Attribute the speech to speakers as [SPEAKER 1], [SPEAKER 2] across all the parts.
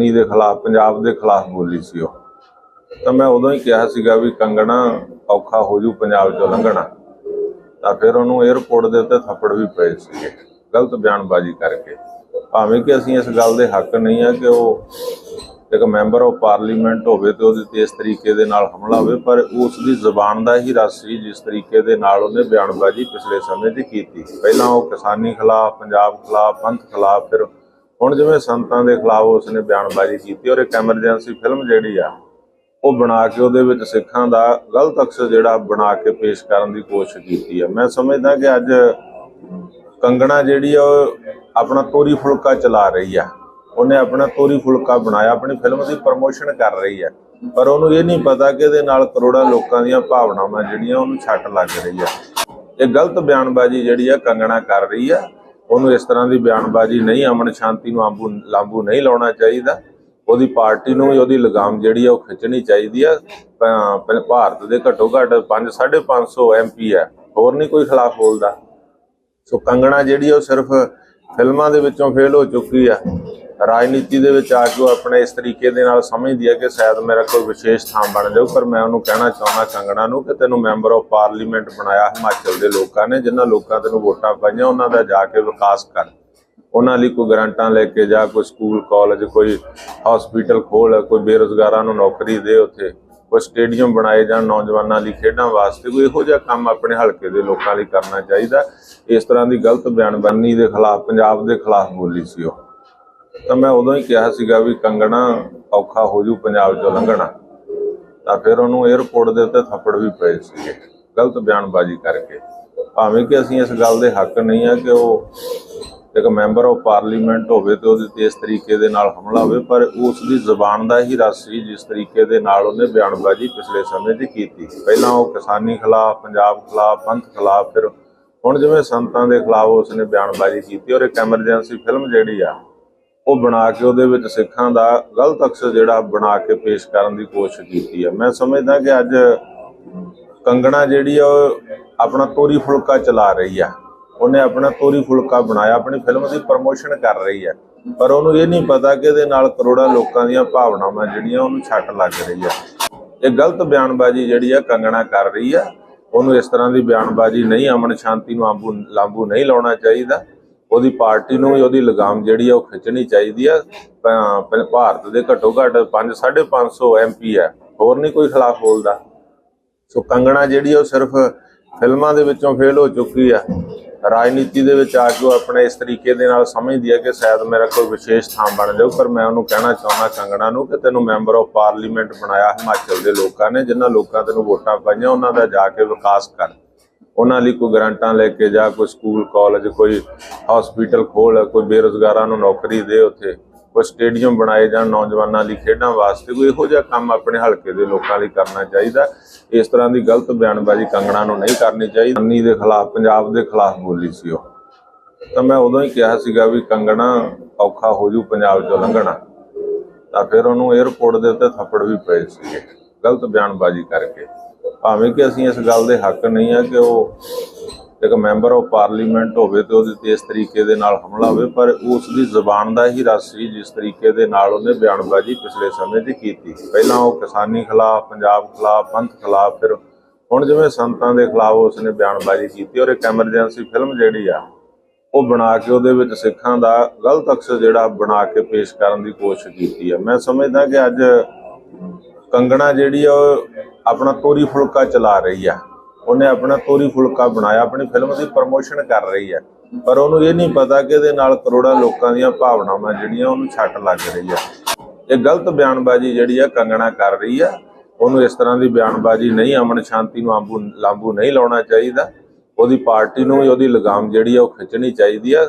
[SPEAKER 1] ਜਵਾਨੀ ਦੇ ਖਿਲਾਫ, ਪੰਜਾਬ ਦੇ ਖਿਲਾਫ ਬੋਲੀ ਸੀ ਉਹ। ਤਾਂ ਮੈਂ ਉਦੋਂ ਹੀ ਕਿਹਾ ਸੀਗਾ ਵੀ ਕੰਗਣਾ ਔਖਾ ਹੋ ਜੂ, ਪੰਜਾਬ ਚੋਂ ਲੰਘਣਾ। ਤਾਂ ਫਿਰ ਉਹਨੂੰ 에어ਪੋਰਟ ਦੇ ਉੱਤੇ ਥੱਪੜ ਵੀ ਪਏ ਸੀਗੇ, ਗਲਤ ਬਿਆਨਬਾਜ਼ੀ ਕਰਕੇ। ਭਾਵੇਂ ਕਿ ਅਸੀਂ ਇਸ ਗੱਲ ਦੇ ਹੱਕ ਨਹੀਂ ਆ ਕਿ ਉਹ ਇੱਕ ਮੈਂਬਰ ਆਫ ਪਾਰਲੀਮੈਂਟ ਹੋਵੇ ਤੇ ਉਹਦੇ ਤੇ ਇਸ ਤਰੀਕੇ ਦੇ ਨਾਲ ਹਮਲਾ ਹੋਵੇ, ਪਰ ਉਸ ਦੀ ਜ਼ੁਬਾਨ ਦਾ ਹੀ ਰਸ ਸੀ ਜਿਸ ਤਰੀਕੇ ਦੇ ਨਾਲ ਉਹਨੇ ਬਿਆਨਬਾਜ਼ੀ ਪਿਛਲੇ ਸਮੇਂ 'ਚ ਕੀਤੀ। ਪਹਿਲਾਂ ਉਹ ਕਿਸਾਨੀ ਖਿਲਾਫ, ਪੰਜਾਬ ਖਿਲਾਫ, ਪੰਥ ਖਿਲਾਫ, ਫਿਰ ਹੁਣ ਜਿਵੇਂ ਸੰਤਾਂ ਦੇ ਖਿਲਾਫ ਉਸਨੇ ਬਿਆਨਬਾਜ਼ੀ ਕੀਤੀ ਔਰ ਇੱਕ ਐਮਰਜੈਂਸੀ ਫਿਲਮ ਜਿਹੜੀ ਆ, ਉਹ ਬਣਾ ਕੇ ਉਹਦੇ ਵਿੱਚ ਸਿੱਖਾਂ ਦਾ ਗਲਤ ਅਕਸਰ ਜਿਹੜਾ ਬਣਾ ਕੇ ਪੇਸ਼ ਕਰਨ ਦੀ ਕੋਸ਼ਿਸ਼ ਕੀਤੀ ਹੈ ਮੈਂ ਸਮਝਦਾ ਕਿ ਅੱਜ ਕੰਗਣਾ ਜਿਹੜੀ ਆ, ਉਹ ਆਪਣਾ ਤੋਰੀ ਫੁਲਕਾ ਚਲਾ ਰਹੀ ਆ। ਉਹਨੇ ਆਪਣਾ ਤੋਰੀ ਫੁਲਕਾ ਬਣਾਇਆ, ਆਪਣੀ ਫਿਲਮ ਦੀ ਪ੍ਰਮੋਸ਼ਨ ਕਰ ਰਹੀ ਹੈ ਪਰ ਉਹਨੂੰ ਇਹ ਨਹੀਂ ਪਤਾ ਕਿ ਇਹਦੇ ਨਾਲ ਕਰੋੜਾਂ ਲੋਕਾਂ ਦੀਆਂ ਭਾਵਨਾਵਾਂ ਜਿਹੜੀਆਂ ਉਹਨੂੰ ਛੱਟ ਲੱਗ ਰਹੀ ਆ। ਇਹ ਗਲਤ ਬਿਆਨਬਾਜ਼ੀ ਜਿਹੜੀ ਆ ਕੰਗਣਾ ਕਰ ਰਹੀ ਆ। ਉਹਨੂੰ ਇਸ ਤਰ੍ਹਾਂ ਦੀ ਬਿਆਨਬਾਜ਼ੀ ਨਹੀਂ, ਅਮਨ ਸ਼ਾਂਤੀ ਨੂੰ ਆਂਬੂ ਲਾਂਬੂ ਨਹੀਂ ਲਾਉਣਾ ਚਾਹੀਦਾ। ਉਹਦੀ ਪਾਰਟੀ ਨੂੰ ਉਹਦੀ ਲਗਾਮ ਜਿਹੜੀ ਆ ਉਹ ਖਿੱਚਣੀ ਚਾਹੀਦੀ ਆ। ਭਾਰਤ ਦੇ ਘੱਟੋ ਘੱਟ 5 550 ਐਮਪੀ ਹੈ ਹੋਰ ਨਹੀਂ ਕੋਈ ਖਿਲਾਫ ਬੋਲਦਾ। ਸੋ ਕੰਗਣਾ ਜਿਹੜੀ ਉਹ ਸਿਰਫ ਫਿਲਮਾਂ ਦੇ ਵਿੱਚੋਂ ਫੇਲ ਹੋ ਚੁੱਕੀ ਆ। ਰਾਜਨੀਤੀ ਦੇ ਵਿੱਚ ਆ ਕੇ ਉਹ ਆਪਣੇ ਇਸ ਤਰੀਕੇ ਦੇ ਨਾਲ ਸਮਝਦੀ ਹੈ ਕਿ ਸ਼ਾਇਦ ਮੇਰਾ ਕੋਈ ਵਿਸ਼ੇਸ਼ ਥਾਂ ਬਣ ਜਾਊ, ਪਰ ਮੈਂ ਉਹਨੂੰ ਕਹਿਣਾ ਚਾਹੁੰਦਾ ਕੰਗਣਾ ਨੂੰ ਕਿ ਤੈਨੂੰ ਮੈਂਬਰ ਆਫ ਪਾਰਲੀਮੈਂਟ ਬਣਾਇਆ ਹਿਮਾਚਲ ਦੇ ਲੋਕਾਂ ਨੇ, ਜਿਨ੍ਹਾਂ ਲੋਕਾਂ ਤੈਨੂੰ ਵੋਟਾਂ ਪਾਈਆਂ, ਉਹਨਾਂ ਦਾ ਜਾ ਕੇ ਵਿਕਾਸ ਕਰ। ਉਹਨਾਂ ਲਈ ਕੋਈ ਗ੍ਰਾਂਟਾਂ ਲੈ ਕੇ ਜਾ, ਕੋਈ ਸਕੂਲ ਕਾਲਜ ਕੋਈ ਹਸਪੀਟਲ ਖੋਲ, ਕੋਈ ਬੇਰੁਜ਼ਗਾਰਾਂ ਨੂੰ ਨੌਕਰੀ ਦੇ ਉੱਥੇ। ਕੋਈ ਸਟੇਡੀਅਮ ਬਣਾਏ ਜਾਣ, ਨੌਜਵਾਨਾਂ ਲਈ ਖੇਡਾਂ ਵਾਸਤੇ ਕੋਈ ਇਹੋ ਜਿਹਾ ਕੰਮ ਆਪਣੇ ਹਲਕੇ ਦੇ ਲੋਕਾਂ ਲਈ ਕਰਨਾ ਚਾਹੀਦਾ। ਇਸ ਤਰ੍ਹਾਂ ਦੀ ਗਲਤ ਬਿਆਨਬਾਜ਼ੀ ਦੇ ਖਿਲਾਫ, ਪੰਜਾਬ ਦੇ ਖਿਲਾਫ ਬੋਲੀ ਸੀ ਉਹ। ਤਾਂ ਮੈਂ ਉਦੋਂ ਹੀ ਕਿਹਾ ਸੀਗਾ ਵੀ ਕੰਗਣਾ ਔਖਾ ਹੋ ਜੂ ਪੰਜਾਬ ਚੋਂ ਲੰਘਣਾ। ਤਾਂ ਫਿਰ ਉਹਨੂੰ 에어ਪੋਰਟ ਦੇ ਉੱਤੇ ਥੱਪੜ ਵੀ ਪਏ ਸੀਗੇ, ਗਲਤ ਬਿਆਨਬਾਜ਼ੀ ਕਰਕੇ। ਭਾਵੇਂ ਕਿ ਅਸੀਂ ਇਸ ਗੱਲ ਦੇ ਹੱਕ ਨਹੀਂ ਆ ਕਿ ਉਹ ਇੱਕ ਮੈਂਬਰ ਆਫ ਪਾਰਲੀਮੈਂਟ ਹੋਵੇ ਤੇ ਉਹਦੇ ਤੇ ਇਸ ਤਰੀਕੇ ਦੇ ਨਾਲ ਹਮਲਾ ਹੋਵੇ, ਪਰ ਉਸ ਦੀ ਜ਼ੁਬਾਨ ਦਾ ਹੀ ਰਸ ਸੀ ਜਿਸ ਤਰੀਕੇ ਦੇ ਨਾਲ ਉਹਨੇ ਬਿਆਨਬਾਜ਼ੀ ਪਿਛਲੇ ਸਮੇਂ 'ਚ ਕੀਤੀ। ਪਹਿਲਾਂ ਉਹ ਕਿਸਾਨੀ ਖਿਲਾਫ, ਪੰਜਾਬ ਖਿਲਾਫ, ਪੰਥ ਖਿਲਾਫ, ਫਿਰ ਹੁਣ ਜਿਵੇਂ ਸੰਤਾਂ ਦੇ ਖਿਲਾਫ ਉਸਨੇ ਬਿਆਨਬਾਜ਼ੀ ਕੀਤੀ ਔਰ ਇੱਕ ਐਮਰਜੈਂਸੀ ਫਿਲਮ ਜਿਹੜੀ ਆ, ਉਹ ਬਣਾ ਕੇ ਉਹਦੇ ਵਿੱਚ ਸਿੱਖਾਂ ਦਾ ਗਲਤ ਅਕਸਰ ਜਿਹੜਾ ਬਣਾ ਕੇ ਪੇਸ਼ ਕਰਨ ਦੀ ਕੋਸ਼ਿਸ਼ ਕੀਤੀ ਆ। ਮੈਂ ਸਮਝਦਾ ਕਿ ਅੱਜ ਕੰਗਣਾ ਜਿਹੜੀ ਆ, ਉਹ ਆਪਣਾ ਤੋਰੀ ਫੁਲਕਾ ਚਲਾ ਰਹੀ ਆ। ਉਹਨੇ ਆਪਣਾ ਤੋਰੀ ਫੁਲਕਾ ਬਣਾਇਆ, ਆਪਣੀ ਫਿਲਮ ਦੀ ਪ੍ਰਮੋਸ਼ਨ ਕਰ ਰਹੀ ਹੈ। ਪਰ ਉਹਨੂੰ ਇਹ ਨਹੀਂ ਪਤਾ ਕਿ ਇਹਦੇ ਨਾਲ ਕਰੋੜਾਂ ਲੋਕਾਂ ਦੀਆਂ ਭਾਵਨਾਵਾਂ ਜਿਹੜੀਆਂ ਉਹਨੂੰ ਛੱਟ ਲੱਗ ਰਹੀ ਹੈ। ਇਹ ਗਲਤ ਬਿਆਨਬਾਜ਼ੀ ਜਿਹੜੀ ਆ ਕੰਗਣਾ ਕਰ ਰਹੀ ਆ ਉਹਨੂੰ ਇਸ ਤਰ੍ਹਾਂ ਦੀ ਬਿਆਨਬਾਜ਼ੀ ਨਹੀਂ, ਅਮਨ ਸ਼ਾਂਤੀ ਨੂੰ ਆਂਬੂ ਲਾਂਬੂ ਨਹੀਂ ਲਾਉਣਾ ਚਾਹੀਦਾ। ਉਹਦੀ ਪਾਰਟੀ ਨੂੰ ਵੀ ਉਹਦੀ ਲਗਾਮ ਜਿਹੜੀ ਆ ਉਹ ਖਿੱਚਣੀ ਚਾਹੀਦੀ ਆ ਭਾਰਤ ਦੇ ਘੱਟੋ ਘੱਟ 5 550 ਐਮਪੀ ਹੈ। ਹੋਰ ਨਹੀਂ ਕੋਈ ਖਿਲਾਫ ਬੋਲਦਾ। ਸੋ ਕੰਗਣਾ ਜਿਹੜੀ ਉਹ ਸਿਰਫ ਫਿਲਮਾਂ ਦੇ ਵਿੱਚੋਂ ਫੇਲ ਹੋ ਚੁੱਕੀ ਆ ਰਾਜਨੀਤੀ ਦੇ ਵਿੱਚ ਆ ਕੇ ਉਹ ਆਪਣੇ ਇਸ ਤਰੀਕੇ ਦੇ ਨਾਲ ਸਮਝਦੀ ਹੈ ਕਿ ਸ਼ਾਇਦ ਮੇਰਾ ਕੋਈ ਵਿਸ਼ੇਸ਼ ਥਾਂ ਬਣ ਜਾਊ, ਪਰ ਮੈਂ ਉਹਨੂੰ ਕਹਿਣਾ ਚਾਹੁੰਦਾ ਕੰਗਣਾ ਨੂੰ ਕਿ ਤੈਨੂੰ ਮੈਂਬਰ ਆਫ ਪਾਰਲੀਮੈਂਟ ਬਣਾਇਆ ਹਿਮਾਚਲ ਦੇ ਲੋਕਾਂ ਨੇ, ਜਿਨ੍ਹਾਂ ਲੋਕਾਂ ਤੈਨੂੰ ਵੋਟਾਂ ਪਾਈਆਂ, ਉਹਨਾਂ ਦਾ ਜਾ ਕੇ ਵਿਕਾਸ ਕਰ। ਉਹਨਾਂ ਲਈ ਕੋਈ ਗ੍ਰਾਂਟਾਂ ਲੈ ਕੇ ਜਾ, ਕੋਈ ਸਕੂਲ ਕਾਲਜ ਕੋਈ ਹਸਪੀਟਲ ਖੋਲ, ਕੋਈ ਬੇਰੁਜ਼ਗਾਰਾਂ ਨੂੰ ਨੌਕਰੀ ਦੇ ਉੱਥੇ। ਕੋਈ ਸਟੇਡੀਅਮ ਬਣਾਏ ਜਾਣ, ਨੌਜਵਾਨਾਂ ਲਈ ਖੇਡਾਂ ਵਾਸਤੇ ਕੋਈ ਇਹੋ ਜਿਹਾ ਕੰਮ ਆਪਣੇ ਹਲਕੇ ਦੇ ਲੋਕਾਂ ਲਈ ਕਰਨਾ ਚਾਹੀਦਾ। ਇਸ ਤਰ੍ਹਾਂ ਦੀ ਗਲਤ ਬਿਆਨਬਾਜ਼ੀ ਕੰਗਣਾ ਨੂੰ ਨਹੀਂ ਕਰਨੀ ਚਾਹੀਦੀ। ਅੰਨੀ ਦੇ ਖਿਲਾਫ, ਪੰਜਾਬ ਦੇ ਖਿਲਾਫ ਬੋਲੀ ਸੀ ਉਹ। ਤਾਂ ਮੈਂ ਉਦੋਂ ਹੀ ਕਿਹਾ ਸੀਗਾ ਵੀ ਕੰਗਣਾ ਔਖਾ ਹੋ ਜੂ, ਪੰਜਾਬ ਚੋਂ ਲੰਘਣਾ। ਤਾਂ ਫਿਰ ਉਹਨੂੰ 에어ਪੋਰਟ ਦੇ ਉੱਤੇ ਥੱਪੜ ਵੀ ਪਏ ਸੀਗੇ, ਗਲਤ ਬਿਆਨਬਾਜ਼ੀ ਕਰਕੇ। ਭਾਵੇਂ ਕਿ ਅਸੀਂ ਇਸ ਗੱਲ ਦੇ ਹੱਕ ਨਹੀਂ ਆ ਕਿ ਉਹ ਇੱਕ ਮੈਂਬਰ ਆਫ ਪਾਰਲੀਮੈਂਟ ਹੋਵੇ ਤੇ ਉਹਦੇ ਤੇ ਇਸ ਤਰੀਕੇ ਦੇ ਨਾਲ ਹਮਲਾ ਹੋਵੇ, ਪਰ ਉਸ ਦੀ ਜ਼ੁਬਾਨ ਦਾ ਹੀ ਰਸ ਸੀ ਜਿਸ ਤਰੀਕੇ ਦੇ ਨਾਲ ਉਹਨੇ ਬਿਆਨਬਾਜ਼ੀ ਪਿਛਲੇ ਸਮੇਂ 'ਚ ਕੀਤੀ ਪਹਿਲਾਂ ਉਹ ਕਿਸਾਨੀ ਖਿਲਾਫ, ਪੰਜਾਬ ਖਿਲਾਫ, ਪੰਥ ਖਿਲਾਫ, ਫਿਰ ਹੁਣ ਜਿਵੇਂ ਸੰਤਾਂ ਦੇ ਖਿਲਾਫ ਉਸਨੇ ਬਿਆਨਬਾਜ਼ੀ ਕੀਤੀ ਔਰ ਇੱਕ ਐਮਰਜੈਂਸੀ ਫਿਲਮ ਜਿਹੜੀ ਆ, ਉਹ ਬਣਾ ਕੇ ਉਹਦੇ ਵਿੱਚ ਸਿੱਖਾਂ ਦਾ ਗਲਤ ਅਕਸਰ ਜਿਹੜਾ ਬਣਾ ਕੇ ਪੇਸ਼ ਕਰਨ ਦੀ ਕੋਸ਼ਿਸ਼ ਕੀਤੀ ਹੈ ਮੈਂ ਸਮਝਦਾ ਕਿ ਅੱਜ ਕੰਗਣਾ ਜਿਹੜੀ ਆ, ਉਹ ਆਪਣਾ ਤੋਰੀ ਫੁਲਕਾ ਚਲਾ ਰਹੀ ਆ। ਉਹਨੇ ਆਪਣਾ ਤੋਰੀ ਫੁਲਕਾ ਬਣਾਇਆ, ਆਪਣੀ ਫਿਲਮ ਦੀ ਪ੍ਰਮੋਸ਼ਨ ਕਰ ਰਹੀ ਹੈ। ਪਰ ਉਹਨੂੰ ਇਹ ਨਹੀਂ ਪਤਾ ਕਿ ਇਹਦੇ ਨਾਲ ਕਰੋੜਾਂ ਲੋਕਾਂ ਦੀਆਂ ਭਾਵਨਾਵਾਂ ਜਿਹੜੀਆਂ ਉਹਨੂੰ ਛੱਟ ਲੱਗ ਰਹੀ ਆ ਇਹ ਗਲਤ ਬਿਆਨਬਾਜ਼ੀ ਜਿਹੜੀ ਆ ਕੰਗਣਾ ਕਰ ਰਹੀ ਆ ਉਹਨੂੰ ਇਸ ਤਰ੍ਹਾਂ ਦੀ ਬਿਆਨਬਾਜ਼ੀ ਨਹੀਂ, ਅਮਨ ਸ਼ਾਂਤੀ ਨੂੰ ਆਂਬੂ, ਲਾਂਬੂ ਨਹੀਂ ਲਾਉਣਾ ਚਾਹੀਦਾ। ਉਹਦੀ ਪਾਰਟੀ ਨੂੰ ਵੀ ਉਹਦੀ ਲਗਾਮ ਜਿਹੜੀ ਆ ਉਹ ਖਿੱਚਣੀ ਚਾਹੀਦੀ ਆ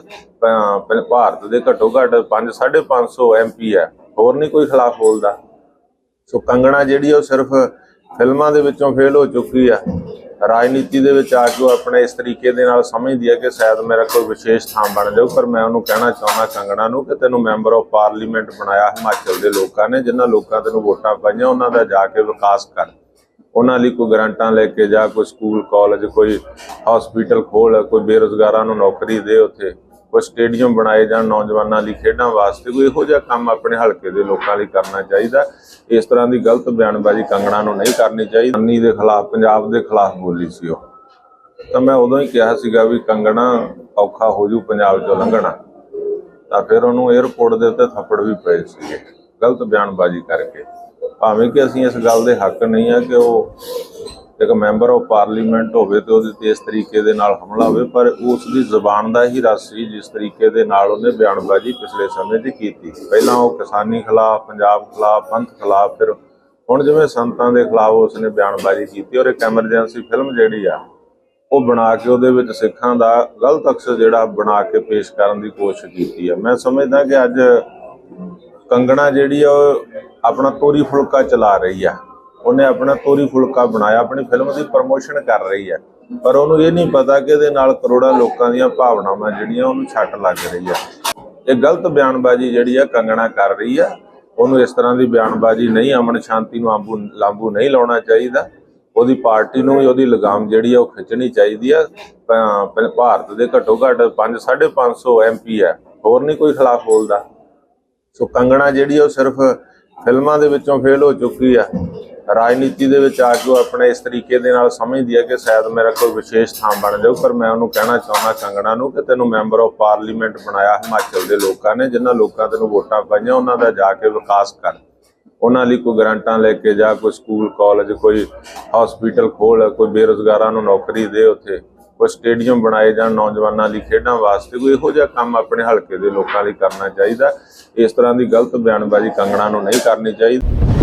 [SPEAKER 1] ਭਾਰਤ ਦੇ ਘੱਟੋ ਘੱਟ 5 550 ਐਮਪੀ ਹੈ। ਹੋਰ ਨਹੀਂ ਕੋਈ ਖਿਲਾਫ ਬੋਲਦਾ। ਸੋ ਕੰਗਣਾ ਜਿਹੜੀ ਉਹ ਸਿਰਫ ਫਿਲਮਾਂ ਦੇ ਵਿੱਚੋਂ ਫੇਲ ਹੋ ਚੁੱਕੀ ਆ। ਰਾਜਨੀਤੀ ਦੇ ਵਿੱਚ ਆ ਕੇ ਉਹ ਆਪਣੇ ਇਸ ਤਰੀਕੇ ਦੇ ਨਾਲ ਸਮਝਦੀ ਹੈ ਕਿ ਸ਼ਾਇਦ ਮੇਰਾ ਕੋਈ ਵਿਸ਼ੇਸ਼ ਥਾਂ ਬਣ ਜਾਊ, ਪਰ ਮੈਂ ਉਹਨੂੰ ਕਹਿਣਾ ਚਾਹੁੰਦਾ ਕੰਗਣਾ ਨੂੰ ਕਿ ਤੈਨੂੰ ਮੈਂਬਰ ਆਫ ਪਾਰਲੀਮੈਂਟ ਬਣਾਇਆ ਹਿਮਾਚਲ ਦੇ ਲੋਕਾਂ ਨੇ, ਜਿਨ੍ਹਾਂ ਲੋਕਾਂ ਤੈਨੂੰ ਵੋਟਾਂ ਪਾਈਆਂ, ਉਹਨਾਂ ਦਾ ਜਾ ਕੇ ਵਿਕਾਸ ਕਰ। ਉਹਨਾਂ ਲਈ ਕੋਈ ਗ੍ਰਾਂਟਾਂ ਲੈ ਕੇ ਜਾ, ਕੋਈ ਸਕੂਲ ਕਾਲਜ ਕੋਈ ਹਸਪੀਟਲ ਖੋਲ, ਕੋਈ ਬੇਰੁਜ਼ਗਾਰਾਂ ਨੂੰ ਨੌਕਰੀ ਦੇ ਉੱਥੇ। ਕੋਈ ਸਟੇਡੀਅਮ ਬਣਾਏ ਜਾਣ, ਨੌਜਵਾਨਾਂ ਲਈ ਖੇਡਾਂ ਵਾਸਤੇ ਕੋਈ ਇਹੋ ਜਿਹਾ ਕੰਮ ਆਪਣੇ ਹਲਕੇ ਦੇ ਲੋਕਾਂ ਲਈ ਕਰਨਾ ਚਾਹੀਦਾ। ਇਸ ਤਰ੍ਹਾਂ ਦੀ ਗਲਤ ਬਿਆਨਬਾਜ਼ੀ ਕੰਗਣਾ ਨੂੰ ਨਹੀਂ ਕਰਨੀ ਚਾਹੀਦੀ। ਅੰਨੀ ਦੇ ਖਿਲਾਫ, ਪੰਜਾਬ ਦੇ ਖਿਲਾਫ ਬੋਲੀ ਸੀ ਉਹ। ਤਾਂ ਮੈਂ ਉਦੋਂ ਹੀ ਕਿਹਾ ਸੀਗਾ ਵੀ ਕੰਗਣਾ ਔਖਾ ਹੋ ਜੂ, ਪੰਜਾਬ ਚੋਂ ਲੰਘਣਾ। ਤਾਂ ਫਿਰ ਉਹਨੂੰ 에어ਪੋਰਟ ਦੇ ਉੱਤੇ ਥੱਪੜ ਵੀ ਪਏ ਸੀਗੇ, ਗਲਤ ਬਿਆਨਬਾਜ਼ੀ ਕਰਕੇ। ਭਾਵੇਂ ਕਿ ਅਸੀਂ ਇਸ ਗੱਲ ਦੇ ਹੱਕ ਨਹੀਂ ਆ ਕਿ ਉਹ ਇੱਕ ਮੈਂਬਰ ਆਫ ਪਾਰਲੀਮੈਂਟ ਹੋਵੇ ਤੇ ਉਹਦੇ ਤੇ ਇਸ ਤਰੀਕੇ ਦੇ ਨਾਲ ਹਮਲਾ ਹੋਵੇ, ਪਰ ਉਸ ਦੀ ਜ਼ੁਬਾਨ ਦਾ ਹੀ ਰਸ ਸੀ ਜਿਸ ਤਰੀਕੇ ਦੇ ਨਾਲ ਉਹਨੇ ਬਿਆਨਬਾਜ਼ੀ ਪਿਛਲੇ ਸਮੇਂ 'ਚ ਕੀਤੀ। ਪਹਿਲਾਂ ਉਹ ਕਿਸਾਨੀ ਖਿਲਾਫ, ਪੰਜਾਬ ਖਿਲਾਫ, ਪੰਥ ਖਿਲਾਫ, ਫਿਰ ਹੁਣ ਜਿਵੇਂ ਸੰਤਾਂ ਦੇ ਖਿਲਾਫ ਉਸਨੇ ਬਿਆਨਬਾਜ਼ੀ ਕੀਤੀ ਔਰ ਇੱਕ ਐਮਰਜੈਂਸੀ ਫਿਲਮ ਜਿਹੜੀ ਆ, ਉਹ ਬਣਾ ਕੇ ਉਹਦੇ ਵਿੱਚ ਸਿੱਖਾਂ ਦਾ ਗਲਤ ਅਕਸਰ ਜਿਹੜਾ ਬਣਾ ਕੇ ਪੇਸ਼ ਕਰਨ ਦੀ ਕੋਸ਼ਿਸ਼ ਕੀਤੀ ਆ। ਮੈਂ ਸਮਝਦਾ ਕਿ ਅੱਜ ਕੰਗਣਾ ਜਿਹੜੀ ਆ, ਉਹ ਆਪਣਾ ਤੋਰੀ ਫੁਲਕਾ ਚਲਾ ਰਹੀ ਆ। ਉਹਨੇ ਆਪਣਾ ਤੋਰੀ ਫੁਲਕਾ ਬਣਾਇਆ, ਆਪਣੀ ਫਿਲਮ ਦੀ ਪ੍ਰਮੋਸ਼ਨ ਕਰ ਰਹੀ ਹੈ। ਪਰ ਉਹਨੂੰ ਇਹ ਨਹੀਂ ਪਤਾ ਕਿ ਇਹਦੇ ਨਾਲ ਕਰੋੜਾਂ ਲੋਕਾਂ ਦੀਆਂ ਭਾਵਨਾਵਾਂ ਜਿਹੜੀਆਂ ਉਹਨੂੰ ਛੱਟ ਲੱਗ ਰਹੀ ਹੈ। ਇਹ ਗਲਤ ਬਿਆਨਬਾਜ਼ੀ ਜਿਹੜੀ ਆ ਕੰਗਣਾ ਕਰ ਰਹੀ ਆ ਉਹਨੂੰ ਇਸ ਤਰ੍ਹਾਂ ਦੀ ਬਿਆਨਬਾਜ਼ੀ ਨਹੀਂ, ਅਮਨ ਸ਼ਾਂਤੀ ਨੂੰ ਆਂਬੂ, ਲਾਂਬੂ ਨਹੀਂ ਲਾਉਣਾ ਚਾਹੀਦਾ। ਉਹਦੀ ਪਾਰਟੀ ਨੂੰ ਵੀ ਉਹਦੀ ਲਗਾਮ ਜਿਹੜੀ ਆ ਉਹ ਖਿੱਚਣੀ ਚਾਹੀਦੀ ਆ ਭਾਰਤ ਦੇ ਘੱਟੋ ਘੱਟ 5 550 ਐਮਪੀ ਹੈ। ਹੋਰ ਨਹੀਂ ਕੋਈ ਖਿਲਾਫ ਬੋਲਦਾ। ਸੋ ਕੰਗਣਾ ਜਿਹੜੀ ਉਹ ਸਿਰਫ ਫਿਲਮਾਂ ਦੇ ਵਿੱਚੋਂ ਫੇਲ ਹੋ ਚੁੱਕੀ ਆ ਰਾਜਨੀਤੀ ਦੇ ਵਿੱਚ ਆ ਕੇ ਉਹ ਆਪਣੇ ਇਸ ਤਰੀਕੇ ਦੇ ਨਾਲ ਸਮਝਦੀ ਹੈ ਕਿ ਸ਼ਾਇਦ ਮੇਰਾ ਕੋਈ ਵਿਸ਼ੇਸ਼ ਥਾਂ ਬਣ ਜਾਊ, ਪਰ ਮੈਂ ਉਹਨੂੰ ਕਹਿਣਾ ਚਾਹੁੰਦਾ ਕੰਗਣਾ ਨੂੰ ਕਿ ਤੈਨੂੰ ਮੈਂਬਰ ਆਫ ਪਾਰਲੀਮੈਂਟ ਬਣਾਇਆ ਹਿਮਾਚਲ ਦੇ ਲੋਕਾਂ ਨੇ, ਜਿਨ੍ਹਾਂ ਲੋਕਾਂ ਤੈਨੂੰ ਵੋਟਾਂ ਪਾਈਆਂ, ਉਹਨਾਂ ਦਾ ਜਾ ਕੇ ਵਿਕਾਸ ਕਰ। ਉਹਨਾਂ ਲਈ ਕੋਈ ਗਰੰਟਾਂ ਲੈ ਕੇ ਜਾ, ਕੋਈ ਸਕੂਲ, ਕਾਲਜ, ਕੋਈ ਹਸਪੀਟਲ ਖੋਲ ਕੋਈ ਬੇਰੁਜ਼ਗਾਰਾਂ ਨੂੰ ਨੌਕਰੀ ਦੇ ਉੱਥੇ, ਕੋਈ ਸਟੇਡੀਅਮ ਬਣਾਏ ਜਾਣ ਨੌਜਵਾਨਾਂ ਲਈ ਖੇਡਾਂ ਵਾਸਤੇ, ਕੋਈ ਇਹੋ ਜਿਹਾ ਕੰਮ ਆਪਣੇ ਹਲਕੇ ਦੇ ਲੋਕਾਂ ਲਈ ਕਰਨਾ ਚਾਹੀਦਾ। ਇਸ ਤਰ੍ਹਾਂ ਦੀ ਗਲਤ ਬਿਆਨਬਾਜ਼ੀ ਕੰਗਣਾ ਨੂੰ ਨਹੀਂ ਕਰਨੀ ਚਾਹੀਦੀ।